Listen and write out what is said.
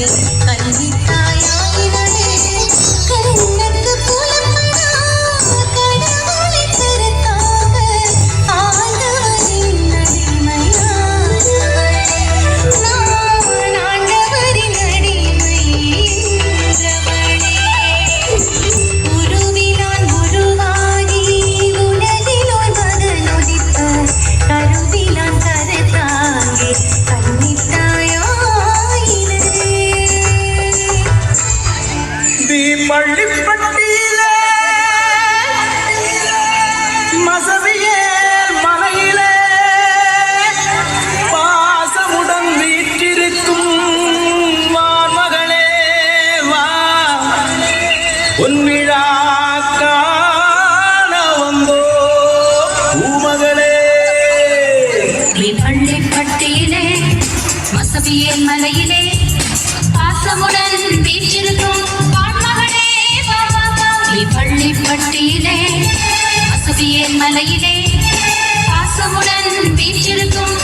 Thank you. மள்ளிப்பட்டியில மசதியே மலையில பாசமுடன் வீற்றிருக்கும் மகளே வா. பொன்விழா காண வந்தோ பூமகளே. பள்ளிப்பட்டியிலே மலையிலே மலையிலே பாசமுடன் வீற்றிருக்கும்